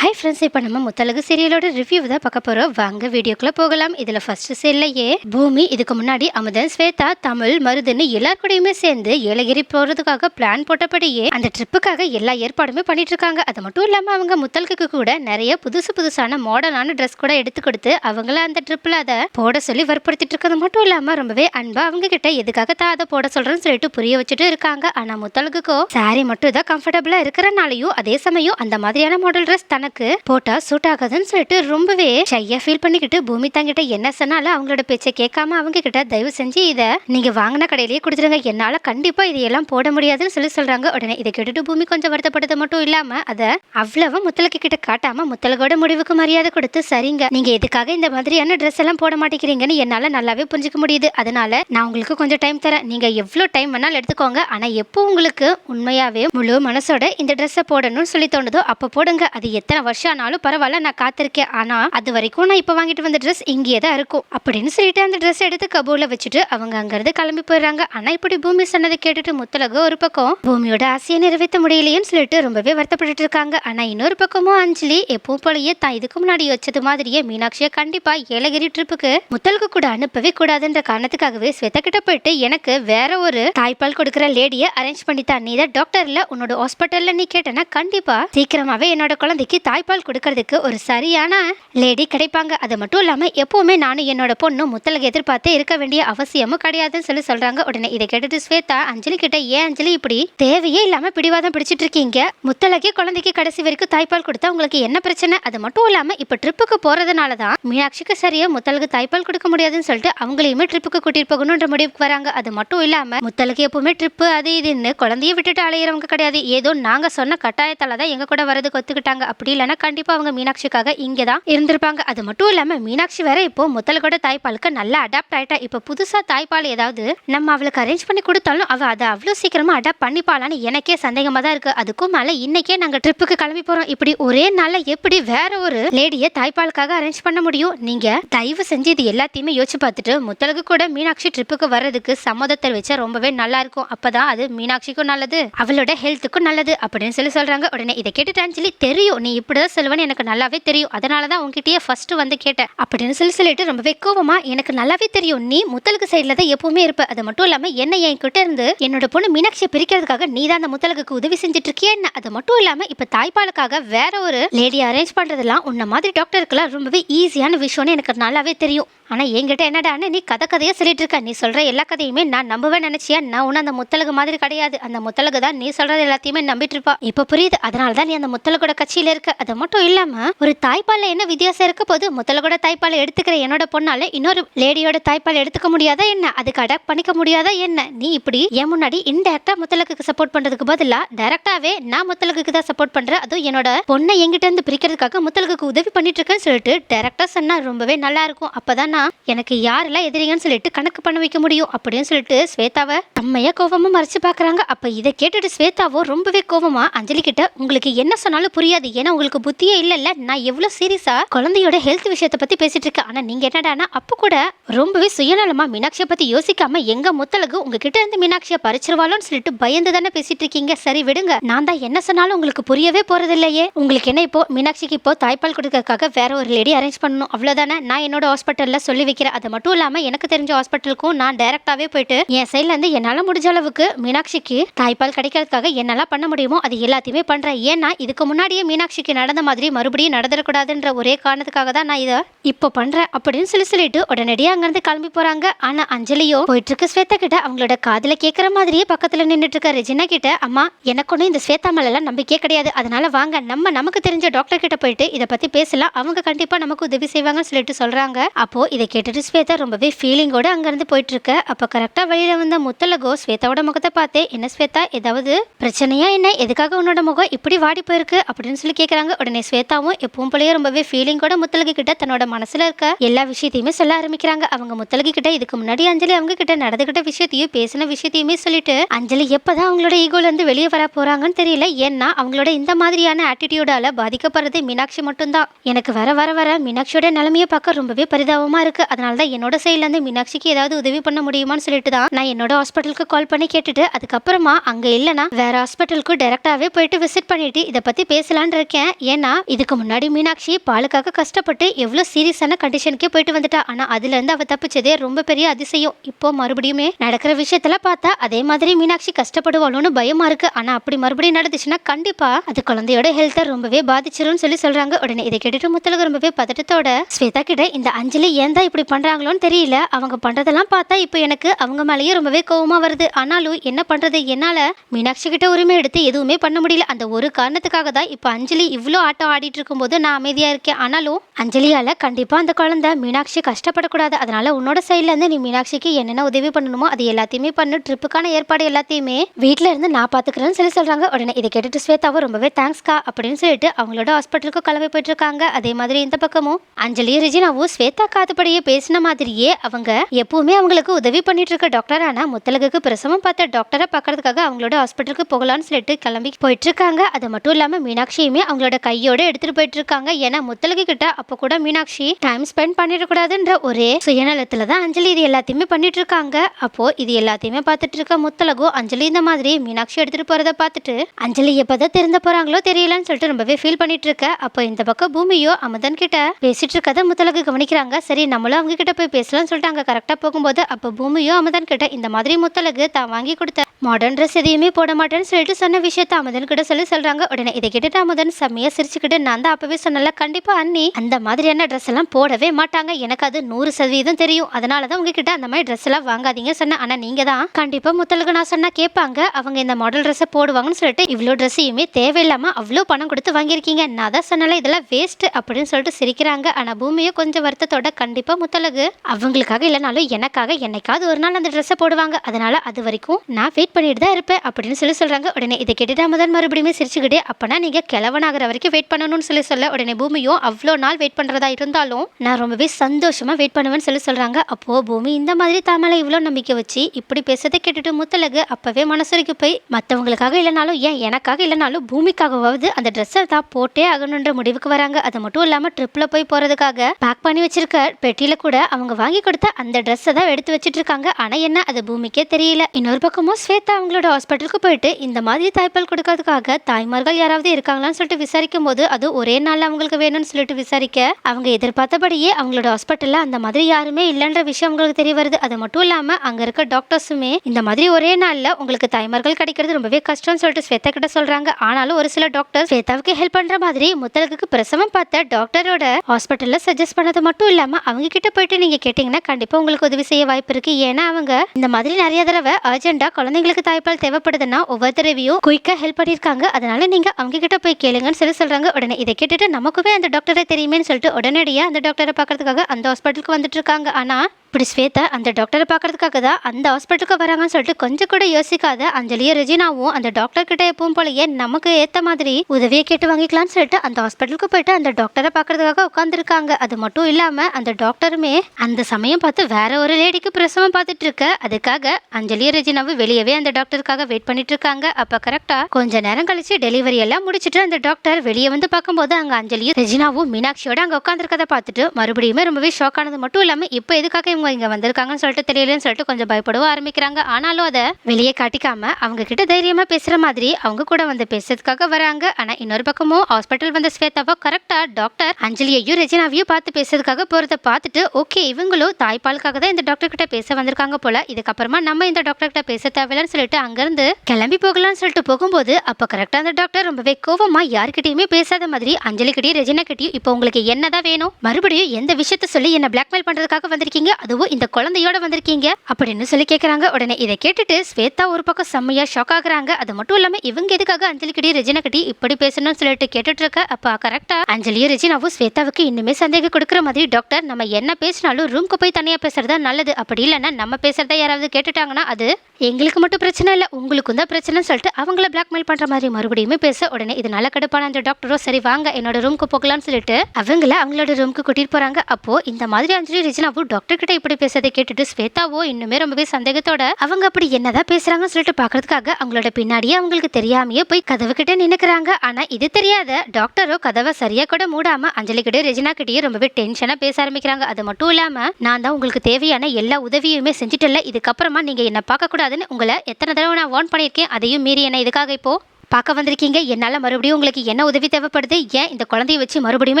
Hi friends இப்போ நம்ம Muthazhagu சீரியலோட review தான் பார்க்க போகிறோம் வாங்க வீடியோக்குள்ளே போகலாம். இதில் ஃபர்ஸ்ட் சீரியலையே பூமி இதுக்கு முன்னாடி அமுதன் ஸ்வேதா தமிழ் மருதுன்னு எல்லாருக்கூடையுமே சேர்ந்து ஏலகிரி போகிறதுக்காக பிளான் போட்டபடியே அந்த ட்ரிப்புக்காக எல்லா ஏற்பாடுமே பண்ணிட்டு இருக்காங்க. அது மட்டும் இல்லாமல் அவங்க முத்தலகுக்கு கூட நிறைய புதுசு புதுசான மாடர்னான ட்ரெஸ் கூட எடுத்து கொடுத்து அவங்கள அந்த ட்ரிப்பில் அதை போட சொல்லி வற்புறுத்திட்டு இருக்கிறது மட்டும் இல்லாமல் ரொம்பவே அன்பா அவங்க கிட்ட எதுக்காக தான் அதை போட சொல்கிறேன்னு சொல்லிட்டு புரிய வச்சுட்டு இருக்காங்க. ஆனால் முத்தலகுக்கோ சாரி மட்டும் தான் கம்ஃபர்டபுளாக இருக்கிறனாலையும் அதே சமயம் அந்த மாதிரியான மாடல் ட்ரெஸ் தனக்கு போட்டா சூட் ஆகாதுன்னு சொல்லிட்டு ரொம்பவே ஷையா ஃபீல் பண்ணிக்கிட்டு பூமி தங்கிட்ட என்ன சொன்னாலும் அவங்களோட பேச்சை கேட்காம அவங்க கிட்ட தயவு செஞ்சு இதை நீங்க வாங்கின கடையிலேயே கொடுத்துருங்க என்னால கண்டிப்பா இதையெல்லாம் போட முடியாதுன்னு சொல்லி சொல்றாங்க. உடனே இதை கேட்டுட்டு பூமி கொஞ்சம் வருத்தப்படுறது மட்டும் இல்லாம அதை அவ்வளவு முத்தலக்கு கிட்ட காட்டாம முத்தலகோட முடிவுக்கு மரியாதை கொடுத்து சரிங்க நீங்க எதுக்காக இந்த மாதிரியான ட்ரெஸ் எல்லாம் போட மாட்டேங்கிறீங்கன்னு என்னால நல்லாவே புரிஞ்சுக்க முடியுது. அதனால நான் உங்களுக்கு கொஞ்சம் டைம் தரேன். நீங்க எவ்வளவு டைம் வேணாலும் எடுத்துக்கோங்க. ஆனா எப்போ உங்களுக்கு உண்மையாவே முழு மனசோட இந்த ட்ரெஸ்ஸை போடணும்னு சொல்லி தோணுதோ அப்போ போடுங்க. அது எத்தனை வருஷம் ஆனாலும் பரவாயில்ல நான் காத்திருக்கேன். ஆனால் அது வரைக்கும் நான் இப்போ வாங்கிட்டு வந்த ட்ரெஸ் இங்கேயே தான் இருக்கும். அப்படின்னு சொல்லிட்டு அந்த ட்ரெஸ் எடுத்து கபூரில் வச்சுட்டு அவங்க அங்கேருந்து கிளம்பி போயிடுறாங்க. ஆனால் இப்படி பூமி சொன்னதை கேட்டுட்டு முத்தலகோ ஒரு பக்கம் பூமியோட ஆசையை நிறைவேற்ற முடியலையேன்னு சொல்லிட்டு ரொம்பவே வருத்தப்பட்டுட்டு இருக்காங்க. ஆனால் இன்னொரு பக்கமும் அஞ்சலி எப்பவும் போலயே தான் இதுக்கு முன்னாடி வச்சது மாதிரியே மீனாட்சியை கண்டிப்பா ஏலகிரி ட்ரிப்புக்கு முத்தலுக்கு கூட அனுப்பவே கூடாதுன்ற காரணத்துக்காகவே ஸ்வேதா கிட்ட போயிட்டு எனக்கு வேற ஒரு தாய்ப்பால் கொடுக்குற லேடியை அரேஞ்ச் பண்ணித்தான். நீ தான் டாக்டர்ல உன்னோட ஹாஸ்பிட்டல்ல நீ கேட்டனா கண்டிப்பா சீக்கிரமாவே என்னோட குழந்தைக்கு தாய்ப்பால் கொடுக்கறதுக்கு ஒரு சரியான லேடி கிடைப்பாங்க. அது மட்டும் இல்லாமல் எப்போவுமே நானும் என்னோட பொண்ணு முத்தலகு எதிர்பார்த்தே இருக்க வேண்டிய அவசியமும் கிடையாதுன்னு சொல்லி சொல்றாங்க. உடனே இதை கேட்டுட்டு ஸ்வேதா அஞ்சலி கிட்ட ஏன் அஞ்சலி இப்படி தேவையே இல்லாம பிடிவாதம் பிடிச்சிட்டு இருக்கீங்க? முத்தலகே குழந்தைக்கு கடைசி வரைக்கும் தாய்ப்பால் கொடுத்தா உங்களுக்கு என்ன பிரச்சனை? அது மட்டும் இல்லாம இப்ப ட்ரிப்புக்கு போறதுனால தான் மீனாட்சிக்கு சரியா முத்தலகு தாய்ப்பால் கொடுக்க முடியாதுன்னு சொல்லிட்டு அவங்களையுமே ட்ரிப்புக்கு கூட்டிட்டு போகணுன்ற முடிவுக்கு வராங்க. அது மட்டும் இல்லாம முத்தலகு எப்பவுமே ட்ரிப்பு அது இதுன்னு குழந்தைய விட்டுட்டு அலையிறவங்க கிடையாது. ஏதோ நாங்க சொன்ன கட்டாயத்தால தான் எங்க கூட வரதுக்கு ஒத்துக்கிட்டாங்க. அப்படி இல்லைன்னா கண்டிப்பா அவங்க மீனாட்சிக்காக இங்கே தான் இருந்திருப்பாங்க. அது மட்டும் இல்லாம மீனாட்சி வேற இப்போ முத்தலகோட தாய்ப்பாலுக்கு நல்லா அடாப்ட் ஆயிட்டா. இப்போ புதுசா தாய்ப்பால் ஏதாவது நம்ம அவளுக்கு அரேஞ்ச் பண்ணி கொடுத்தாலும் அவ அதை அவ்வளோ சீக்கிரமா அடாப்ட் பண்ணிப்பாளான்னு எனக்கே சந்தேகமா தான் இருக்கு. அதுக்கும் மேல இன்னைக்கே நாங்க ட்ரிப்புக்கு கிளம்பி போறோம். இப்படி ஒரே நாள்ல எப்படி வேற ஒரு லேடியை தாய்ப்பாலுக்காக அரேஞ்ச் பண்ண முடியும்? நீங்க தயவு செஞ்சு இது எல்லாத்தையுமே யோசிச்சு பார்த்துட்டு முத்தலகு கூட மீனாட்சி ட்ரிப்புக்கு வர்றதுக்கு சம்மதத்தை வச்சா ரொம்பவே நல்லா இருக்கும். அப்பதான் அது மீனாட்சிக்கும் நல்லது அவளோட ஹெல்த்துக்கும் நல்லது அப்படின்னு சொல்லி சொல்றாங்க. உடனே இதை கேட்டுட்டு அஞ்சலி தெரியும் நீ இப்படிதான் சொல்லுவேன்னு எனக்கு நல்லாவே தெரியும். அதனால தான் உங்ககிட்டயே ஃபர்ஸ்ட் வந்து கேட்டேன். அப்படின்னு சொல்லி சொல்லிட்டு ரொம்பவே கோவமா எனக்கு நல்லாவே தெரியும். நீ முத்தலுக்கு சைடில் தான் எப்பவுமே இருப்ப. அது மட்டும் இல்லாமல் என்ன என் கிட்ட இருந்து என்னோட பொண்ணு மீனாட்சியை பிரிக்கிறதுக்காக நீ தான் அந்த முத்தலுக்கு உதவி செஞ்சுட்டு இருக்கியா என்ன? அது மட்டும் இல்லாமல் இப்போ தாய்ப்பாலுக்காக வேற ஒரு லேடி அரேஞ்ச் பண்ணுறதெல்லாம் உன்ன மாதிரி டாக்டருக்குலாம் ரொம்பவே ஈஸியான விஷயம்னு எனக்கு நல்லாவே தெரியும். ஆனால் என்கிட்ட என்னடான்னு நீ கதை கதையாக சொல்லிட்டு இருக்க. நீ சொல்கிற எல்லா கதையுமே நான் நம்பவே நினச்சியா? நான் உன்ன அந்த முத்தலகு மாதிரி கிடையாது. அந்த முத்தலகு தான் நீ சொல்கிறது எல்லாத்தையுமே நம்பிட்டு இருப்பா. இப்போ புரியுது. அதனால தான் நீ அந்த முத்தலகோட கட்சியில் இருக்க. அது மட்டும் இல்லாம ஒரு தாய்ப்பால்ல என்ன வித்தியாசம் இருக்க போது முத்தலகோட தாய்ப்பாலை எடுத்துக்கிற என்னோட பொண்ணால இன்னொரு லேடியோட தாய்ப்பால் எடுத்துக்க முடியாதா என்ன? அதுக்கு அடாப்ட் பண்ணிக்க முடியாதா என்ன? நீ இப்படி என் முன்னாடி இன்டெரக்டா முத்தலகுக்கு சப்போர்ட் பண்றதுக்கு பதிலா டைரக்டாவே நான் முத்தலகுக்கு தான் சப்போர்ட் பண்றேன். அதுவும் என்னோட பொண்ணை எங்கிட்ட இருந்து பிரிக்கிறதுக்காக முத்தலகுக்கு உதவி பண்ணிட்டு இருக்கேன்னு சொல்லிட்டு டைரக்டா சொன்னா ரொம்பவே நல்லா இருக்கும். அப்பதான் நான் எனக்கு யாரெல்லாம் எதிரிங்கன்னு சொல்லிட்டு கணக்கு பண்ண வைக்க முடியும் அப்படின்னு சொல்லிட்டு ஸ்வேதாவை செம்மையா கோவமா மறைச்சு பாக்குறாங்க அப்ப இதை கேட்டுட்டு ஸ்வேதாவோ ரொம்பவே கோபமா அஞ்சலி கிட்ட உங்களுக்கு என்ன சொன்னாலும் புரியாது. ஏன்னா உங்களுக்கு புத்தியே இல்லைல்ல? நான் எவ்வளோ சீரியஸா குழந்தையோட ஹெல்த் விஷயத்தை பற்றி பேசிட்டு இருக்கேன். ஆனால் நீங்கள் என்னடானா அப்போ கூட ரொம்பவே சுயநலமாக மீனாட்சியை பற்றி யோசிக்காம எங்கள் முத்தலகு உங்ககிட்ட இருந்து மீனாட்சியை பறிச்சிருவாளோன்னு சொல்லிட்டு பயந்து தானே பேசிட்டு இருக்கீங்க? சரி விடுங்க. நான் தான் என்ன சொன்னாலும் உங்களுக்கு புரியவே போகிறது இல்லையே உங்களுக்கு என்ன இப்போ? மீனாட்சிக்கு இப்போ தாய்ப்பால் கொடுக்கறதுக்காக வேற ஒரு லேடி அரேஞ்ச் பண்ணணும். அவ்வளோதானே நான் என்னோட ஹாஸ்பிட்டலில் சொல்லி வைக்கிறேன். அது மட்டும் இல்லாமல் எனக்கு தெரிஞ்ச ஹாஸ்பிட்டலுக்கும் நான் டைரக்டாவே போயிட்டு என் சைட்லேருந்து என்னால் முடிஞ்ச அளவுக்கு மீனாட்சிக்கு தாய்ப்பால் கிடைக்கிறதுக்காக என்னெல்லாம் பண்ண முடியுமோ அது எல்லாத்தையுமே பண்ணுறேன் ஏன்னா இதுக்கு முன்னாடியே மீனாட்சிக்கு நடந்த மாதிரி மறுபடியும் நடந்துடக்கூடாதுன்ற ஒரே காரணத்துக்காக தான் நான் இதை இப்போ பண்ணுறேன் அப்படின்னு சொல்லி சொல்லிட்டு உடனடியாக அங்கேருந்து கிளம்பி போகிறாங்க ஆனால் அஞ்சலியோ போயிட்டு இருக்க ஸ்வேதா கிட்ட அவங்களோட காதில் கேட்குற மாதிரியே பக்கத்தில் நின்றுட்டு இருக்க ரெஜினா கிட்ட. அம்மா எனக்கு ஒன்றும் இந்த ஸ்வேதா மேலாம் நம்பிக்கையே கிடையாது. அதனால வாங்க நம்ம நமக்கு தெரிஞ்ச டாக்டர் கிட்ட போயிட்டு இதை பற்றி பேசலாம். அவங்க கண்டிப்பாக நமக்கு உதவி செய்வாங்கன்னு சொல்லிட்டு சொல்கிறாங்க அப்போ இதை கேட்டுட்டு ஸ்வேதா ரொம்பவே ஃபீலிங்கோட அங்கேருந்து போயிட்டு இருக்க அப்போ கரெக்டாக வழியில் வந்த முத்தலகோ ஸ்வேதாவோட முகத்தை பார்த்தே என்ன ஸ்வேதா ஏதாவது பிரச்சனையா? என்ன? எதுக்காக உன்னோட முகம் இப்படி வாடி போயிருக்கு? அப்படின்னு சொல்லி கேக்குறாங்க. உடனே ஸ்வேதாவும் எப்பவும் போலயே ரொம்பவே ஃபீலிங்கோட முத்தலகி கிட்ட தன்னோட மனசுல இருக்க எல்லா விஷயத்தையுமே சொல்ல ஆரம்பிக்கிறாங்க. அவங்க முத்தலகி கிட்ட இதுக்கு முன்னாடி அஞ்சலி அவங்க கிட்ட நடந்துகிட்ட விஷயத்தையும் பேசின விஷயத்தையுமே சொல்லிட்டு அஞ்சலி எப்பதான் அவங்களோட ஈகோல இருந்து வெளியே வர போறாங்கன்னு தெரியல. ஏன்னா அவங்களோட இந்த மாதிரியான ஆட்டிடியூடால பாதிக்கப்படுறது மீனாட்சி மட்டும்தான். எனக்கு வர வர வர மீனாட்சியோட நிலைமையை பார்க்க ரொம்பவே பரிதாபமா இருக்கு. அதனால தான் என்னோட சைட்ல இருந்து மீனாட்சிக்கு ஏதாவது உதவி பண்ண முடியுமான்னு சொல்லிட்டு தான் நான் என்னோட ஹாஸ்பிட்டலுக்கு கால் பண்ணி கேட்டுட்டு அதுக்கப்புறமா அங்க இல்லைன்னா வேற ஹாஸ்பிட்டலுக்கு டைரக்டாவே போயிட்டு விசிட் பண்ணிட்டு இதை பத்தி பேசலான்னு இருக்கேன். ஏன்னா இதுக்கு முன்னாடி மீனாட்சி பாலுக்காக கஷ்டப்பட்டு எவ்வளோ சீரியஸான கண்டிஷனுக்கே போயிட்டு வந்துட்டா. ஆனால் அதுலேருந்து அவள் தப்பிச்சதே ரொம்ப பெரிய அதிசயம். இப்போ மறுபடியுமே நடக்கிற விஷயத்துல பார்த்தா அதே மாதிரி மீனாட்சி கஷ்டப்படுவாளோன்னு பயமா இருக்கு. ஆனால் அப்படி மறுபடியும் நடந்துச்சுன்னா கண்டிப்பாக அது குழந்தையோட ஹெல்த்தை ரொம்பவே பாதிச்சிரும்னு சொல்லி சொல்கிறாங்க உடனே இதை கேட்டுட்டு முத்தலகு ரொம்பவே பதட்டத்தோட ஸ்வேதா கிட்ட இந்த அஞ்சலி ஏன் தான் இப்படி பண்ணுறாங்களோன்னு தெரியல. அவங்க பண்ணுறதெல்லாம் பார்த்தா இப்போ எனக்கு அவங்க மேலேயே ரொம்பவே கோவமாக வருது. ஆனாலும் என்ன பண்ணுறது என்னால் மீனாட்சி கிட்ட உரிமை எடுத்து எதுவுமே பண்ண முடியல. அந்த ஒரு காரணத்துக்காக தான் இப்போ அஞ்சலி இவ்வளோ ஆட்டம் ஆடிட்டு இருக்கும்போது நான் அமைதியாக இருக்கேன். ஆனாலும் அஞ்சலியால் கண்டிப்பாக அந்த குழந்தை மீனாட்சி கஷ்டப்படக்கூடாது. அதனால உன்னோட சைட்லேருந்து நீ மீனாட்சிக்கு என்னென்ன உதவி பண்ணணுமோ அது எல்லாத்தையுமே பண்ணு. ட்ரிப்புக்கான ஏற்பாடு எல்லாத்தையுமே வீட்டில் இருந்து நான் பார்த்துக்கிறேன்னு சொல்லி சொல்கிறாங்க உடனே இதை கேட்டுட்டு ஸ்வேதாவும் ரொம்பவே தேங்க்ஸ்க்கா அப்படின்னு சொல்லிட்டு அவங்களோட ஹாஸ்பிட்டலுக்கு கிளம்பி போயிட்டு இருக்காங்க அதே மாதிரி இந்த பக்கமும் அஞ்சலியும் ரிஜினாவும் ஸ்வேதா காதுபடியே பேசின மாதிரியே அவங்க எப்பவுமே அவங்களுக்கு உதவி பண்ணிட்டு இருக்க டாக்டர் முத்தலகுக்கு பிரசவம் பார்த்த டாக்டரை பார்க்கறதுக்காக அவங்களோட ஹாஸ்பிட்டலுக்கு போகலான்னு சொல்லிட்டு கிளம்பி போயிட்டு இருக்காங்க அது மட்டும் இல்லாமல் மீனாட்சியுமே அவங்களோட கையோட எடுத்துட்டு போயிட்டு இருக்காங்க ஏன்னா முத்தலகு கிட்ட அப்ப கூட மீனாட்சி டைம் ஸ்பெண்ட் பண்ணிடக்கூடாதுன்ற ஒரே சுயநலத்துல தான் அஞ்சலி இது எல்லாத்தையுமே பண்ணிட்டு இருக்காங்க அப்போ இது எல்லாத்தையுமே பார்த்துட்டு இருக்க முத்தலகு அஞ்சலி இந்த மாதிரி மீனாட்சி எடுத்துட்டு போறத பார்த்துட்டு அஞ்சலி எப்பதான் திறந்த போறாங்களோ தெரியலன்னு சொல்லிட்டு ரொம்பவே ஃபீல் பண்ணிட்டு இருக்க அப்போ இந்த பக்கம் பூமியோ அமுதன் கிட்ட பேசிட்டு இருக்கத முத்தலகு கவனிக்கிறாங்க. சரி நம்மளும் அவங்க கிட்ட போய் பேசலாம்னு சொல்லிட்டு அங்க கரெக்டா போகும்போது அப்போ பூமியோ அமுதன் கிட்ட இந்த மாதிரி முத்தலகு தான் வாங்கி கொடுத்த. மாடர்ன் ட்ரெஸ் எதையுமே போட மாட்டேன்னு சொல்லிட்டு சொன்ன விஷயத்த அமுதன் கிட்ட சொல்லி சொல்றாங்க. உடனே இதை கேட்டுட்டு அமுதன் செம்மையாக சிரிச்சுக்கிட்டு நான் தான் அப்பவே சொன்னல கண்டிப்பா அண்ணி. அந்த மாதிரியான ட்ரெஸ் எல்லாம் போடவே மாட்டாங்க. எனக்கு அது நூறு சதவீதம் தெரியும். அதனால தான் உங்ககிட்ட அந்த மாதிரி ட்ரெஸ் எல்லாம் வாங்காதீங்க சொன்னேன். ஆனா நீங்கள் தான். கண்டிப்பா முத்தலுக்கு நான் சொன்னா கேட்பாங்க. அவங்க இந்த மாடல் ட்ரெஸ்ஸை போடுவாங்கன்னு சொல்லிட்டு இவ்வளோ ட்ரெஸ்ஸையுமே தேவையில்லாம அவ்வளோ பணம் கொடுத்து வாங்கியிருக்கீங்க. நான் தான் சொன்னால இதெல்லாம் வேஸ்ட் அப்படின்னு சொல்லிட்டு சிரிக்கிறாங்க. ஆனா பூமியை கொஞ்சம் வருத்தத்தோட கண்டிப்பா முத்தலகு அவங்களுக்காக இல்லைனாலும் எனக்காக என்னைக்காவது ஒரு நாள் அந்த ட்ரெஸ்ஸை போடுவாங்க. அதனால அது வரைக்கும் நான் வெயிட் பண்ணிட்டு தான் இருப்பேன் அப்படின்னு சொல்லி சொல்றாங்க. உடனே இதை கேட்டுட்டு முதன் மறுபடியுமே சிரிச்சுக்கிட்டே அப்பனா நீங்கள் கிழவனாகிற வரைக்கும் வெயிட் பண்ணணும்னு சொல்லி சொல்ல உடனே பூமியும் அவ்வளோ நாள் வெயிட் பண்ணுறதா இருந்தாலும் நான் ரொம்பவே சந்தோஷமா வெயிட் பண்ணுவேன்னு சொல்லி சொல்றாங்க. அப்போ பூமி இந்த மாதிரி தாமலை இவ்வளோ நம்பிக்கை வச்சு இப்படி பேசுறதை கேட்டுட்டு முத்தலகு அப்பவே மனசுரைக்கு போய் மற்றவங்களுக்காக இல்லைனாலும் ஏன் எனக்காக இல்லைனாலும் பூமிக்காகவாவது அந்த ட்ரெஸ்ஸை தான் போட்டே ஆகணுன்ற முடிவுக்கு வராங்க. அது மட்டும் இல்லாமல் ட்ரிப்பில் போய் போறதுக்காக பேக் பண்ணி வச்சிருக்க பெட்டியில கூட அவங்க வாங்கி கொடுத்த அந்த ட்ரெஸ்ஸை தான் எடுத்து வச்சிட்டு இருக்காங்க. ஆனால் என்ன அது பூமிக்கே தெரியல. இன்னொரு பக்கமும் ஸ்வேதா அவங்களோட ஹாஸ்பிட்டலுக்கு போயிட்டு இந்த மாதிரி தாய்ப்பால் கொடுக்கறதுக்காக தாய்மார்கள் யாராவது இருக்காங்களான்னு சொல்லிட்டு விசாரிக்கும் போது அது ஒரே நாளில் அவங்களுக்கு வேணும்னு சொல்லிட்டு விசாரிக்க அவங்க எதிர்பார்த்தபடியே அவங்களோட ஹாஸ்பிட்டல்ல அந்த மாதிரி யாருமே இல்லைன்ற விஷயம் அவங்களுக்கு தெரிய வருது. அது மட்டும் இல்லாம அங்க இருக்க டாக்டர்ஸுமே இந்த மாதிரி ஒரே நாள்ல உங்களுக்கு தாய்மார்கள் கிடைக்கிறது ரொம்பவே கஷ்டம்னு சொல்லிட்டு ஸ்வேதா கிட்ட சொல்றாங்க. ஆனாலும் ஒரு சில டாக்டர் ஸ்வேதாவுக்கு ஹெல்ப் பண்ற மாதிரி முத்தலகுக்கு பிரசவம் பார்த்த டாக்டரோட ஹாஸ்பிட்டல்ல சஜஸ்ட் பண்ணது மட்டும் இல்லாம அவங்க கிட்ட போயிட்டு நீங்க கேட்டீங்கன்னா கண்டிப்பா உங்களுக்கு உதவி செய்ய வாய்ப்பு இருக்கு. ஏன்னா அவங்க இந்த மாதிரி நிறைய தடவை அர்ஜென்ட்டாக குழந்தைங்களுக்கு தாய்ப்பால் தேவைப்படுதுன்னா ஒவ்வொரு தடவையும் குயிக்கா ஹெல்ப் பண்ணிருக்காங்க அதனால நீங்க அவங்க கிட்ட போய் கேளுங்கன்னு சொல்லி சொல்றாங்க உடனே இதை கேட்டுட்டு நமக்குமே அந்த டாக்டரை தெரியுமேன்னு சொல்லிட்டு உடனடியாக அந்த டாக்டரை பார்க்கறதுக்காக அந்த ஹாஸ்பிட்டலுக்கு வந்துட்டு இருக்காங்க. ஆனா இப்படி ஸ்வேதா அந்த டாக்டரை பார்க்கறதுக்காக தான் அந்த ஹாஸ்பிட்டலுக்கு வராங்கன்னு சொல்லிட்டு கொஞ்சம் கூட யோசிக்காத அஞ்சலியும் ரெஜினாவும் அந்த டாக்டர் கிட்ட எப்பவும் போலயே நமக்கு ஏற்ற மாதிரி உதவியை கேட்டு வாங்கிக்கலாம்னு சொல்லிட்டு அந்த ஹாஸ்பிட்டலுக்கு போயிட்டு அந்த டாக்டரை பார்க்கறதுக்காக உட்காந்துருக்காங்க அது மட்டும் இல்லாம அந்த டாக்டருமே அந்த சமயம் பார்த்து வேற ஒரு லேடிக்கு பிரசவம் பார்த்துட்டு இருக்க. அதுக்காக அஞ்சலியும் ரெஜினாவும் வெளியவே அந்த டாக்டருக்காக வெயிட் பண்ணிட்டு இருக்காங்க. அப்ப கரெக்டா கொஞ்ச நேரம் கழிச்சு டெலிவரி எல்லாம் முடிச்சிட்டு அந்த டாக்டர் வெளியே வந்து பார்க்கும்போது அங்க அஞ்சலியும் ரெஜினாவும் மீனாட்சியோட அங்க உட்காந்துருக்கதை பார்த்துட்டு மறுபடியுமே ரொம்பவே ஷாக் ஆனது மட்டும் இல்லாம இப்போ எதுக்காக இவங்க இங்க வந்திருக்காங்கன்னு சொல்லிட்டு தெரியலன்னு சொல்லிட்டு கொஞ்சம் பயப்படவும் ஆரம்பிக்கிறாங்க. ஆனாலும் அதை வெளியே காட்டிக்காம அவங்க கிட்ட தைரியமா பேசுற மாதிரி அவங்க கூட வந்து பேசுறதுக்காக வராங்க. ஆனா இன்னொரு பக்கமும் ஹாஸ்பிட்டல் வந்த ஸ்வேதாவோ கரெக்டா டாக்டர் அஞ்சலியையும் ரெஜினாவையும் பார்த்து பேசுறதுக்காக போகிறத பார்த்துட்டு ஓகே இவங்களும் தாய்ப்பாலுக்காக தான் இந்த டாக்டர் கிட்ட பேச வந்திருக்காங்க போல. இதுக்கப்புறமா நம்ம இந்த டாக்டர் கிட்ட பேச தேவையில்லன்னு சொல்லிட்டு அங்கிருந்து கிளம்பி போகலாம்னு சொல்லிட்டு போகும்போது அப்ப கரெக்டா அந்த டாக்டர் ரொம்பவே கோவமாக யார்கிட்டயுமே பேசாத மாதிரி அஞ்சலி கிட்டயும் ரெஜினா கிட்டயும் இப்போ உங்களுக்கு என்னதான் வேணும்? மறுபடியும் எந்த விஷயத்த சொல்லி என்ன பிளாக்மெயில் பண்றதுக்காக வந்திருக்கீங்க? அதுவும் இந்த குழந்தையோட வந்திருக்கீங்க அப்படின்னு சொல்லி கேட்குறாங்க உடனே இதை கேட்டுட்டு ஸ்வேதா ஒரு பக்கம் செம்மையா ஷாக் ஆகுறாங்க. அது மட்டும் இல்லாம இவங்க எதுக்காக அஞ்சலி கிட்டயும் ரெஜினா கிட்டி இப்படி பேசணும்னு சொல்லிட்டு கேட்டுட்டு இருக்க? அப்ப கரெக்டா அஞ்சலியும் ரெஜினாவும் ஸ்வேதாவுக்கு இன்னுமே சந்தேகம் கொடுக்குற மாதிரி டாக்டர் நம்ம என்ன பேசினாலும் ரூம்க்கு போய் தனியா பேசுறதா நல்லது. அப்படி இல்லைன்னா நம்ம பேசுறதா யாராவது கேட்டுட்டாங்கன்னா அது எங்களுக்கு மட்டும் பிரச்சனை இல்லை. உங்களுக்கும் தான் பிரச்சனைன்னு சொல்லிட்டு அவங்கள பிளாக்மெயில் பண்ற மாதிரி மறுபடியுமே பேச உடனே இது நல்ல கடுப்பான அந்த டாக்டரும் சரி வாங்க என்னோட ரூம்க்கு போகலாம்னு சொல்லிட்டு அவங்கள அவங்களோட ரூம்க்கு கூட்டிட்டு போறாங்க. அப்போ இந்த மாதிரி அஞ்சலி ரெஜினாவும் டாக்டர் கிட்ட இப்படி பேசுறதை கேட்டுட்டு ஸ்வேதாவோ இன்னுமே ரொம்பவே சந்தேகத்தோட அவங்க அப்படி என்னதான் பேசுறாங்கன்னு சொல்லிட்டு பாக்குறதுக்காக அவங்களோட பின்னாடியே அவங்களுக்கு தெரியாமையே போய் கதவு கிட்ட நின்னுக்கிறாங்க. ஆனா இது தெரியாத டாக்டரோ கதவை சரியா கூட மூடாம அஞ்சலி கிட்டே ரெஜினா கிட்டயே ரொம்பவே டென்ஷனா பேச ஆரம்பிக்கிறாங்க. அது மட்டும் இல்லாம நான் தான் உங்களுக்கு தேவையான எல்லா உதவியுமே செஞ்சுட்டல இதுக்கப்புறமா நீங்க என்ன பார்க்க கூடாதுன்னு உங்களை எத்தனை தடவை நான் வார்ன் பண்ணியிருக்கேன் அதையும் மீறி என்ன இதுக்காக இப்போ? பார்க்க வந்திருக்கீங்க. என்னால் மறுபடியும் உங்களுக்கு என்ன உதவி தேவைப்படுது? ஏன் இந்த குழந்தைய வச்சு மறுபடியும்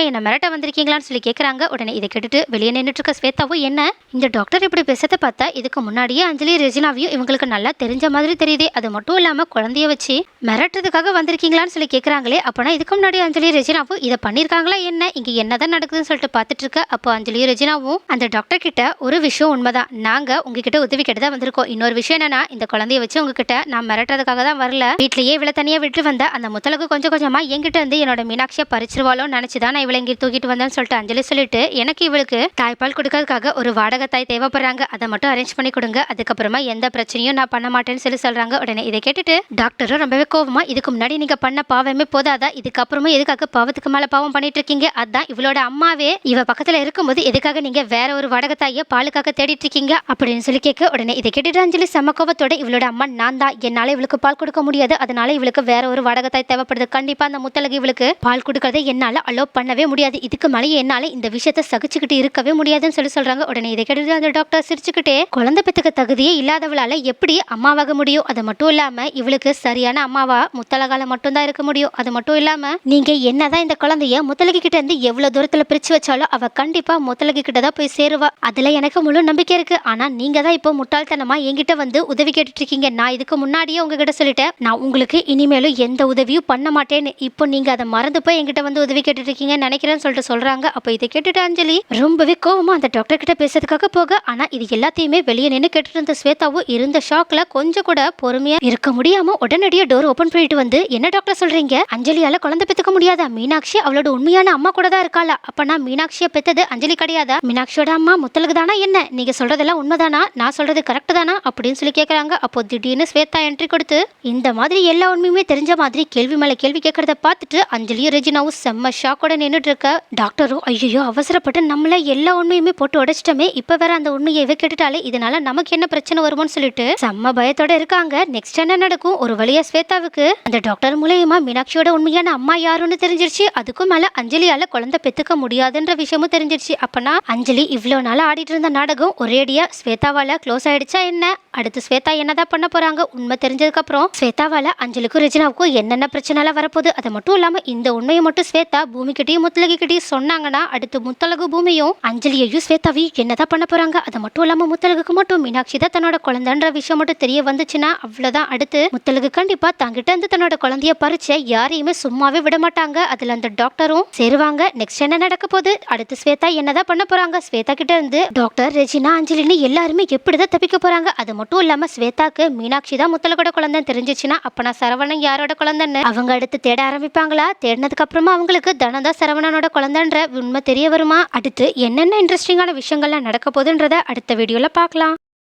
என்ன மிரட்ட வந்திருக்கீங்களான்னு சொல்லி கேட்குறாங்க உடனே இதை கேட்டுட்டு வெளியே நின்றுட்டு இருக்க ஸ்வேதாவும் என்ன? இந்த டாக்டர் இப்படி பேசுறத பார்த்தா இதுக்கு முன்னாடியே அஞ்சலி ரெஜினாவையும் இவங்களுக்கு நல்லா தெரிஞ்ச மாதிரி தெரியுது. அது மட்டும் இல்லாமல் குழந்தைய வச்சு மிரட்டுறதுக்காக வந்திருக்கீங்களான்னு சொல்லி கேட்குறாங்களே அப்போனா இதுக்கு முன்னாடி அஞ்சலி ரெஜினாவும் இதை பண்ணியிருக்காங்களா என்ன? இங்கே என்னதான் நடக்குதுன்னு சொல்லிட்டு பார்த்துட்டு இருக்க அப்போ அஞ்சலி ரெஜினாவும் அந்த டாக்டர் கிட்ட ஒரு விஷயம் உண்மைதான். நாங்கள் உங்ககிட்ட உதவி கிட்ட தான் வந்திருக்கோம். இன்னொரு விஷயம் என்னன்னா இந்த குழந்தைய வச்சு உங்ககிட்ட நான் மிரட்டுறதுக்காக தான் வரல. வீட்லயே இவ்வளோ தனியாக விட்டு வந்த அந்த முத்தலகு கொஞ்சம் கொஞ்சமா என்கிட்ட இருந்து என்னோட மீனாட்சியை பறிச்சிருவாளோன்னு நினச்சி தான் நான் இவளை இங்கே தூக்கிட்டு வந்தேன்னு சொல்லிட்டு அஞ்சலி சொல்லிட்டு எனக்கு இவளுக்கு தாய்ப்பால் கொடுக்கறதுக்காக ஒரு வாடகை தாய் தேவைப்படுறாங்க. அதை மட்டும் அரேஞ்ச் பண்ணி கொடுங்க. அதுக்கப்புறமா எந்த பிரச்சனையும் நான் பண்ண மாட்டேன்னு சொல்லி சொல்கிறாங்க உடனே இதை கேட்டுட்டு டாக்டரும் ரொம்பவே கோவமா இதுக்கு முன்னாடி நீங்க பண்ண பாவமே போதாதா? இதுக்கப்புறமும் எதுக்காக பாவத்துக்கு மேலே பாவம் பண்ணிட்டு இருக்கீங்க? அதான் இவளோட அம்மாவே. இவ பக்கத்தில் இருக்கும்போது எதுக்காக நீங்க வேற ஒரு வாடகை தாயை பாலுக்காக தேடிட்டு இருக்கீங்க? அப்படின்னு சொல்லி கேட்க உடனே இதை கேட்டுட்டு அஞ்சலி சம கோவத்தோட இவளோட அம்மா நான் தான். என்னால் இவளுக்கு பால் கொடுக்க முடியாது. அதனால இவளுக்கு வேற ஒரு வாடகை தாய் தேவைப்படுது. கண்டிப்பா அந்த முத்தலகு இவளுக்கு பால் கொடுக்கறதை என்னால அலோ பண்ணவே முடியாது. இதுக்கு மேலே என்னால இந்த விஷயத்த சகிச்சுக்கிட்டு இருக்கவே முடியாதுன்னு சொல்லி சொல்றாங்க. உடனே இதை கேட்டு அந்த டாக்டர் சிரிச்சுக்கிட்டே குழந்தை பெத்துக்க தகுதியே இல்லாதவளால எப்படி அம்மாவாக முடியும்? அது மட்டும் இல்லாம இவளுக்கு சரியான அம்மாவா முத்தலகால மட்டும்தான் இருக்க முடியும். அது மட்டும் இல்லாம நீங்க என்னதான் இந்த குழந்தைய முத்தலகி கிட்ட இருந்து எவ்வளவு தூரத்துல பிரிச்சு வச்சாலும் அவ கண்டிப்பா முத்தலகி கிட்ட தான் போய் சேருவா. அதுல எனக்கு முழு நம்பிக்கை இருக்கு. ஆனா நீங்க தான் இப்போ முட்டாள்தனமா என்கிட்ட வந்து உதவி கேட்டுட்டு இருக்கீங்க. நான் இதுக்கு முன்னாடியே உங்ககிட்ட சொல்லிட்டேன். நான் உங்களுக்கு இனிமேலும் எந்த உதவியும் பண்ண மாட்டேன்னு. இப்போ நீங்க அதை மறந்து போய் எங்கிட்ட வந்து உதவி கேட்டுட்டு இருக்கீங்கன்னு நினைக்கிறேன்னு சொல்லிட்டு சொல்றாங்க. அப்போ இதை கேட்டுட்டு அஞ்சலி ரொம்பவே கோவமா அந்த டாக்டர் கிட்ட பேசுறதுக்காக போக. ஆனா இது எல்லாத்தையுமே வெளியே நின்று கேட்டுட்டு இருந்த ஸ்வேதாவும் இருந்த ஷாக்ல கொஞ்சம் கூட பொறுமையா இருக்க முடியாமல் உடனடியே டோர் ஓப்பன் பண்ணிட்டு வந்து என்ன டாக்டர் சொல்றீங்க? அஞ்சலியால குழந்தை பெற்றுக்க முடியாதா? மீனாட்சி அவளோட உண்மையான அம்மா கூட தான் இருக்காளா? அப்பனா மீனாட்சியை பெற்றது அஞ்சலி கிடையாதா? மீனாட்சியோட அம்மா முத்தலுக்கு தானா என்ன? நீங்க சொல்றதெல்லாம் உண்மைதானா? நான் சொல்றது கரெக்ட் தானா? அப்படின்னு சொல்லி கேட்குறாங்க அப்போ திடீர்னு ஸ்வேதா என்ட்ரி கொடுத்து இந்த மாதிரி எல்லா உண்மையுமே தெரிஞ்ச மாதிரி கேள்வி மேலே கேள்வி கேட்குறத பார்த்துட்டு அஞ்சலியும் ரெஜினாவும் செம்ம ஷாக்கோட நின்றுட்டு இருக்க. டாக்டரும் ஐயோ அவசரப்பட்டு நம்மள எல்லா உண்மையுமே போட்டு உடைச்சிட்டோமே. இப்போ வேற அந்த உண்மையை இவ கேட்டுட்டாலே இதனால நமக்கு என்ன பிரச்சனை வருமோன்னு சொல்லிட்டு செம்ம பயத்தோட இருக்காங்க. நெக்ஸ்ட் என்ன நடக்கும்? ஒரு வழியா ஸ்வேதாவுக்கு. அந்த டாக்டர் மூலியமா மீனாட்சியோட உண்மையான அம்மா யாருன்னு தெரிஞ்சிருச்சு. அதுக்கும் மேல அஞ்சலியால குழந்தை பெத்துக்க முடியாதுன்ற விஷயமும் தெரிஞ்சிருச்சு. அப்பனா அஞ்சலி இவ்வளவு நாள் ஆடிட்டு இருந்த நாடகம் ஒரேடியா ஸ்வேதாவால க்ளோஸ் ஆயிடுச்சா என்ன? அடுத்து ஸ்வேதா என்னதான் பண்ண போறாங்க? உண்மை தெரிஞ்சதுக்கு அப்புறம் ஸ்வேதாவால அஞ்சலிக்கும் ரெஜினாவுக்கும் என்னென்ன பிரச்சனைலாம் வரப்போகுது அது மட்டும் இல்லாமல் இந்த உண்மையை மட்டும் ஸ்வேதா பூமிக்கிட்டையும் முத்தலகிக்கிட்டையும் சொன்னாங்கன்னா அடுத்து முத்தலகு பூமியும் அஞ்சலியையும் ஸ்வேதாவையும் என்னதான் பண்ண போறாங்க? அது மட்டும் இல்லாமல் முத்தலகுக்கு மட்டும் மீனாட்சி தான் தன்னோட குழந்தைன்ற விஷயம் மட்டும் தெரிய வந்துச்சுன்னா அவ்வளோதான் அடுத்து முத்தலகு கண்டிப்பா தங்கிட்ட இருந்து தன்னோட குழந்தைய பறிச்ச யாரையுமே சும்மாவே விட மாட்டாங்க. அதுல அந்த டாக்டரும் சேருவாங்க. நெக்ஸ்ட் என்ன நடக்க போகுது? அடுத்து ஸ்வேதா என்னதான் பண்ண போறாங்க? ஸ்வேதா கிட்ட இருந்து டாக்டர் ரெஜினா அஞ்சலின்னு எல்லாருமே எப்படிதான் தப்பிக்க போறாங்க? அது மட்டும் இல்லாம ஸ்வேதாக்கு மீனாட்சி தான் முத்தலகோட குழந்தைன்னு தெரிஞ்சிச்சுன்னா அப்பனா சரவணன் யாரோட குழந்தைன்னு? அவங்க அடுத்து தேட ஆரம்பிப்பாங்களா? தேடினதுக்கு அப்புறமா அவங்களுக்கு தனதா சரவணனோட குழந்தைன்ற உண்மை தெரிய வருமா? அடுத்து என்னென்ன இன்ட்ரெஸ்டிங்கான விஷயங்கள்லாம் நடக்க போகுதுன்றத அடுத்த வீடியோல பார்க்கலாம்.